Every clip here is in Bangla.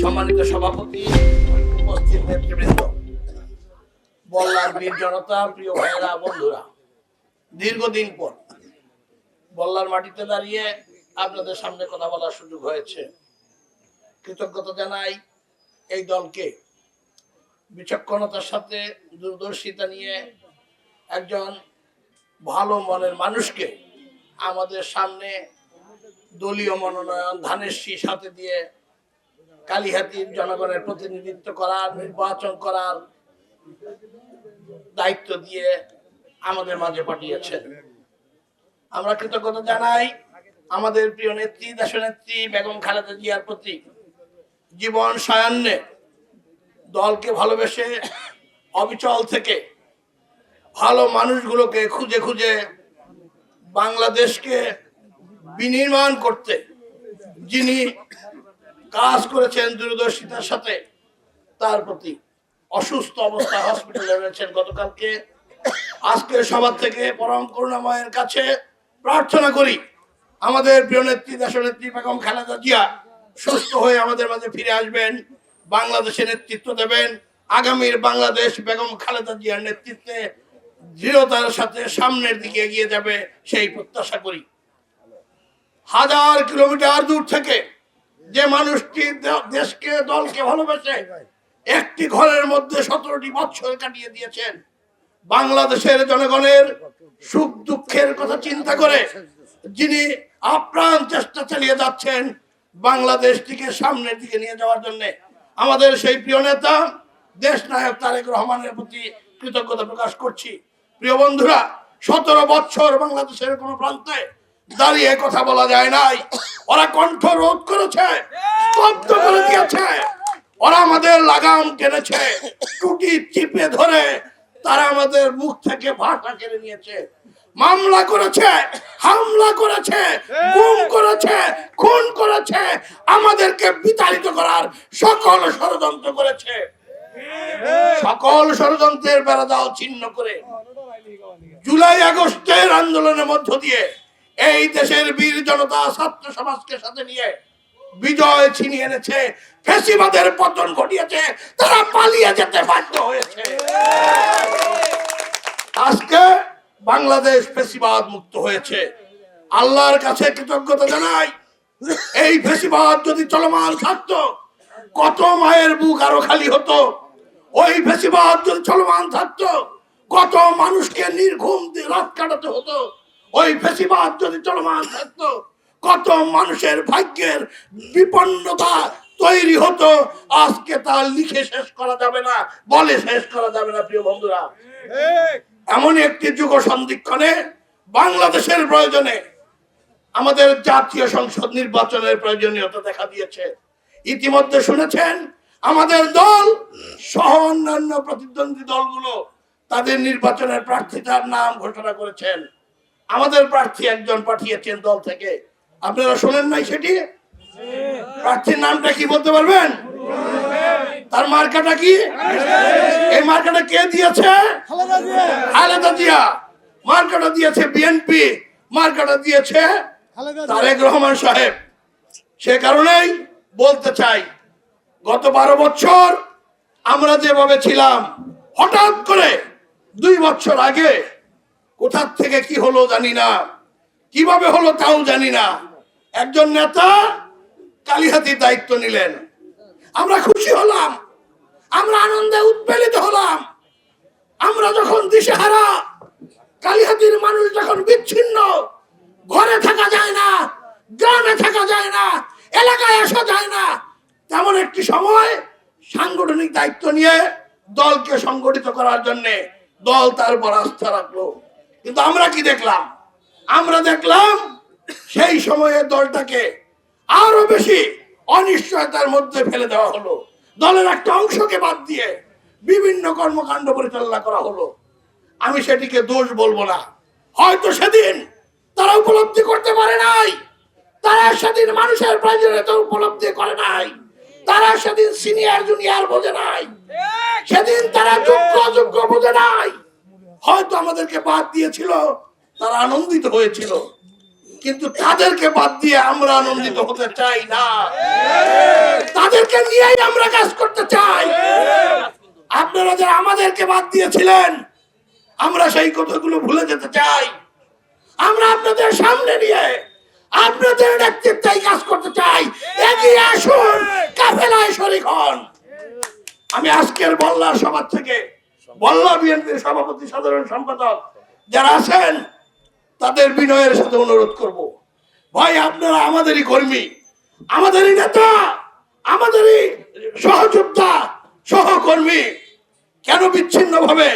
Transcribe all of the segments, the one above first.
সম্মানিত সভাপতি, উপস্থিত নেতৃবৃন্দ, বল্লার বীর জনতা, প্রিয় ভাইয়েরা, বন্ধুরা। দীর্ঘদিন পর বল্লার মাটিতে দাঁড়িয়ে আপনাদের সামনে কথা বলার সুযোগ হয়েছে। কৃতজ্ঞতা জানাই এই দলকে। বিচক্ষণতার সাথে, দূরদর্শিতা নিয়ে একজন ভালো মনের মানুষকে আমাদের সামনে দলীয় মনোনয়ন, ধানের শীষ হাতে দিয়ে কালীহাতির জনগণের প্রতিনিধিত্ব করার, নির্বাচন করার দায়িত্ব দিয়ে আমাদের মাঝে পাঠিয়েছেন। আমরা কৃতজ্ঞতা জানাই আমাদের প্রিয় নেত্রী, দেশনেত্রী বেগম খালেদা জিয়ার প্রতি। জীবন সায়ান্নে দলকে ভালোবেসে অবিচল থেকে ভালো মানুষগুলোকে খুঁজে খুঁজে বাংলাদেশকে বিনির্মাণ করতে যিনি কাজ করেছেন দূরদর্শিতার সাথে, তার প্রতি অসুস্থ অবস্থায় হসপিটালে রয়েছেন গতকালকে। আজকের সবার থেকে পরম করুণাময়ের কাছে প্রার্থনা করি, আমাদের প্রিয় নেত্রী, দেশনেত্রী বেগম খালেদা জিয়া সুস্থ হয়ে আমাদের মাঝে ফিরে আসবেন বাংলাদেশে নেতৃত্ব দেবেন। আগামীর বাংলাদেশ বেগম খালেদা জিয়ার নেতৃত্বে দৃঢ়তার সাথে সামনের দিকে এগিয়ে যাবে সেই প্রত্যাশা করি। হাজার কিলোমিটার দূর থেকে যে মানুষটি দেশকে, দলকে ভালোবেসে একটি ঘরের মধ্যে সতেরোটি বছর কাটিয়ে দিয়েছেন, বাংলাদেশের জনগণের সুখ দুঃখের কথা চিন্তা করে যিনি আপ্রাণ চেষ্টা চালিয়ে যাচ্ছেন বাংলাদেশটিকে সামনের দিকে নিয়ে যাওয়ার জন্য। আমাদের সেই প্রিয় নেতা, দেশ নায়ক তারেক রহমানের প্রতি কৃতজ্ঞতা প্রকাশ করছি। প্রিয় বন্ধুরা, সতেরো বছর বাংলাদেশের কোন প্রান্তে দাঁড়িয়ে কথা বলা যায় নাই। ওরা কণ্ঠ রোধ করেছে, স্তব্ধ করে দিয়েছে। ওরা আমাদের লাগাম টেনেছে টুটি চিপে ধরে তারা আমাদের মুখ থেকে ভাষা কেড়ে নিয়েছে। মামলা করেছে, হামলা করেছে, গুম করেছে, খুন করেছে, আমাদেরকে বিতাড়িত করার সকল ষড়যন্ত্র করেছে। সকল ষড়যন্ত্রের বেড়াদাও ছিন্ন করে। জুলাই আগস্টের আন্দোলনের মধ্য দিয়ে এই দেশের বীর জনতা ছাত্র সমাজকে সাথে নিয়ে বিজয় ছিনিয়ে এনেছে, ফেসিবাদের পতন ঘটিয়েছে, তারা পালিয়ে যেতে বাধ্য হয়েছে। আজকে বাংলাদেশ ফেসিবাদ মুক্ত হয়েছে। আল্লাহর কাছে কৃতজ্ঞতা জানাই, এই ফেসিবাদ যদি চলমান থাকতো, কত মায়ের বুক আরও খালি হতো। ওই ফেসিবাদ যদি চলমান থাকত, কত মানুষকে নির্ঘুম রাত কাটাতে হতো। ওই ফেসিবাদ যদি চলমান থাকতো, কত মানুষের ভাগ্যের বিপন্নতা তৈরি হতো, আজকে তা লিখে শেষ করা যাবে না, বলে শেষ করা যাবে না, প্রিয় বন্ধুরা। এমন একটি যুগ সন্ধিক্ষণে বাংলাদেশের প্রয়োজনে আমাদের জাতীয় সংসদ নির্বাচনের প্রয়োজনীয়তা দেখা দিয়েছে। ইতিমধ্যে শুনেছেন, আমাদের দল সহ অন্যান্য প্রতিদ্বন্দ্বী দলগুলো তাদের নির্বাচনের প্রার্থীতার নাম ঘোষণা করেছেন। আমাদের প্রার্থী একজন পাঠিয়েছেন দল থেকে। আপনারা শোনেন নাই সেটি? প্রার্থীর নামটা কি বলতে পারবেন? তার মার্কাটা কি? এই মার্কাটা কে দিয়েছে? খালেদা জিয়া। মার্কাটা দিয়েছে বিএনপি। মার্কাটা দিয়েছে তারেক রহমান সাহেব। সে কারণেই বলতে চাই, গত বারো বছর আমরা যেভাবে ছিলাম, হঠাৎ করে দুই বছর আগে কোথার থেকে কি হলো জানি না। কীভাবে হলো তাও জানি না। একজন নেতা কালিহাতির দায়িত্ব নিলেন। আমরা খুশি হলাম। আমরা আনন্দে উৎপেলিত হলাম। আমরা যখন দিশেহারা, কালিহাতির মানুষ যখন বিচ্ছিন্ন, ঘরে থাকা যায় না, গ্রামে থাকা যায় না, এলাকায় আসা যায় না, তেমন একটি সময় সাংগঠনিক দায়িত্ব নিয়ে দলকে সংগঠিত করার জন্য দল তার উপর আস্থা রাখল কিন্তু আমরা কি দেখলাম? আমরা দেখলাম সেই সময়ে দলটাকে আরও বেশি অনিশ্চয়তার মধ্যে ফেলে দেওয়া হলো। দলের একটা অংশকে বাদ দিয়ে বিভিন্ন কর্মকাণ্ড পরিচালনা করা হলো। আমি সেটিকে দোষ বলব না। হয়তো সেদিন তারা উপলব্ধি করতে পারে নাই। তারা সেদিন মানুষের প্রয়োজনীয়তা উপলব্ধি করে নাই। তারা সেদিন সিনিয়র জুনিয়র বোঝে নাই। সেদিন তারা যোগ্য, অযোগ্য বোঝে নাই। হয়তো আমাদেরকে বাদ দিয়েছিল, তারা আনন্দিত হয়েছিল। কিন্তু তাদেরকে বাদ দিয়ে আমরা আনন্দিত হতে চাই না। তাদেরকে নিয়েই আমরা কাজ করতে চাই। আপনারা যারা আমাদেরকে বাদ দিয়েছিলেন, আমরা সেই কথাগুলো ভুলে যেতে চাই। আমরা আপনাদের সামনে নিয়ে আপনাদের নেতৃত্বে কাজ করতে চাই। এগিয়ে আসুন, কাফেলায় শরিক হন। আমি আজকের বল্লার সভা থেকে বল্লা বিএনপির সভাপতি, সাধারণ সম্পাদক যারা আছেন, তাদের বিনয়ের সাথে অনুরোধ করব। ভাই, আপনারা আমাদেরই কর্মী, আমাদেরই নেতা, আমাদেরই সহযোদ্ধা, সহকর্মী, কেন বিচ্ছিন্ন ভাবে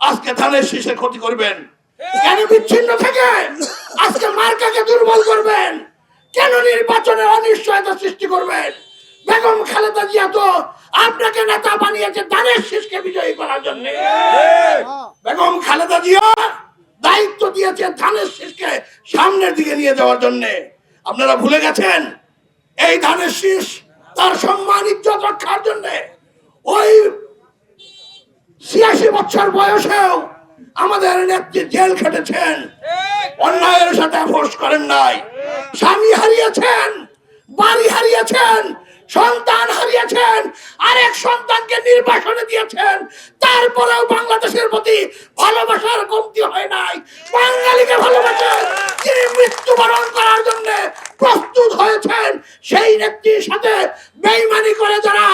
আজকে ধানের শীষের ক্ষতি করবেন? কেন বিচ্ছিন্ন থেকে আজকে মার্কাকে দুর্বল করবেন? কেন নির্বাচনে অনিশ্চয়তা সৃষ্টি করবেন? বেগম খালেদা জিয়া তো আপনাকে নেতা বানিয়েছে ধানের শীষকে বিজয়ী করার জন্য। বেগম খালেদা জিয়া দায়িত্ব দিয়েছে ধানের শীষকে সামনের দিকে নিয়ে যাওয়ার জন্য। আপনারা ভুলে গেছেন? এই ধানের শীষ তার সম্মান ইজ্জত রক্ষার জন্য। ওই ছিয়াশি বছর বয়সেও আমাদের নেত্রী জেল খেটেছেন। অন্যায়ের সাথে আপোষ করেন নাই। স্বামী হারিয়েছেন বাড়ি হারিয়েছেন সন্তান হারিয়েছেন, আরেক সন্তানকে নির্বাসনে দিয়েছেন। তারপরেও বাংলাদেশের প্রতি ভালোবাসার কমতি হয় নাই। বাঙালিকে ভালোবাসেন তিনি মৃত্যুবরণ করার জন্য প্রস্তুত হয়েছেন, সেই নেত্রীর সাথে বেইমানি করে যারা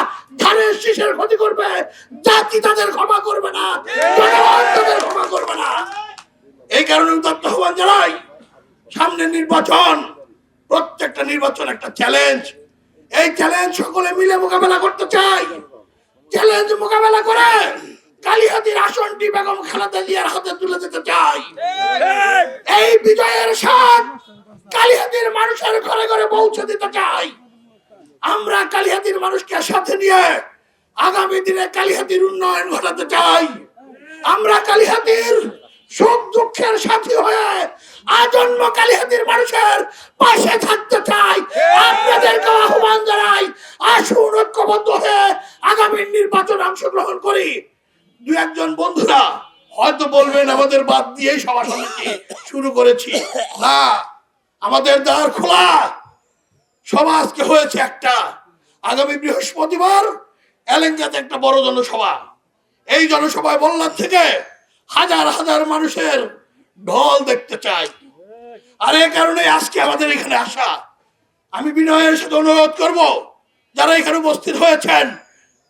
ধানের শীষের ক্ষতি করবে, জাতি তাদের ক্ষমা করবে না, জনগণ তাদের ক্ষমা করবে না। এই কারণে উদাত্ত আহ্বান জানাই সামনে নির্বাচন, প্রত্যেকটা নির্বাচন একটা চ্যালেঞ্জ এই চ্যালেঞ্জ সকলে মিলে মোকাবেলা করতে চাই। চ্যালেঞ্জ মোকাবেলা করে কালিহাতির আসনটি বেগম খালেদা জিয়ার হাতে তুলে দিতে চাই। এই বিজয়ের স্বাদ কালিহাতির মানুষের ঘরে ঘরে পৌঁছে দিতে চাই। আমরা কালিহাতির মানুষকে সাথে নিয়ে আগামী দিনে কালিহাতির উন্নয়ন ঘটাতে চাই। আমরা কালিহাতির সুখ দুঃখের সাথী হয়ে আজন্ম কালিহাতির মানুষের পাশে থাকতে চাই। আপনাদেরকে আহ্বান জানাই আসুন ঐক্যবদ্ধ হয়ে আগামী নির্বাচনে অংশগ্রহণ করি। দু একজন বন্ধুরা হয়তো বলবেন আমাদের বাদ দিয়েই সভা সমিতি শুরু করেছি। না আমাদের দ্বার খোলা। সভা হয়েছে একটা। আগামী বৃহস্পতিবার এলেঙ্গাতে একটা বড় জনসভা। এই জনসভায় বললাম থেকে হাজার হাজার মানুষের ঢল দেখতে চাই। আর এই কারণে আজকে আমাদের এখানে আসা। আমি বিনয়ের সাথে অনুরোধ করব, যারা এখানে উপস্থিত হয়েছেন,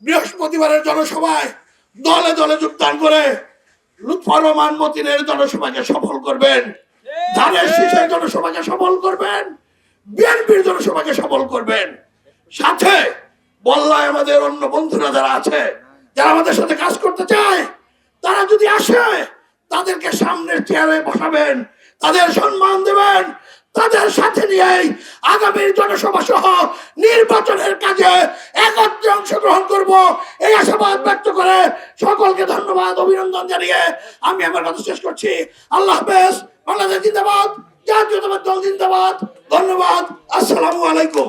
বৃহস্পতিবারের জনসভায় দলে দলে যোগদান করে লুৎফর রহমান মতিনের জনসভাকে সফল করবেন, ধানের শীষের জনসভাকে সফল করবেন, বিএনপির জনসভাকে সফল করবেন। সাথে বল্লায় আমাদের অন্য বন্ধুরা যারা আছে, যারা আমাদের সাথে কাজ করতে চায় তারা যদি আসে, তাদেরকে সামনের চেয়ারে বসাবেন, তাদের সম্মান দেবেন, তাদের সাথে নিয়েই আগামীর জনসভা সহ নির্বাচনের কাজে একত্রে অংশগ্রহণ করব। এই আশাবাদ ব্যক্ত করে সকলকে ধন্যবাদ, অভিনন্দন জানিয়ে আমি আমার কথা শেষ করছি। আল্লাহ হাফেজ, বাংলাদেশ জিন্দাবাদ, জাতীয়তাবাদ দল জিন্দাবাদ। ধন্যবাদ, আসসালামু আলাইকুম।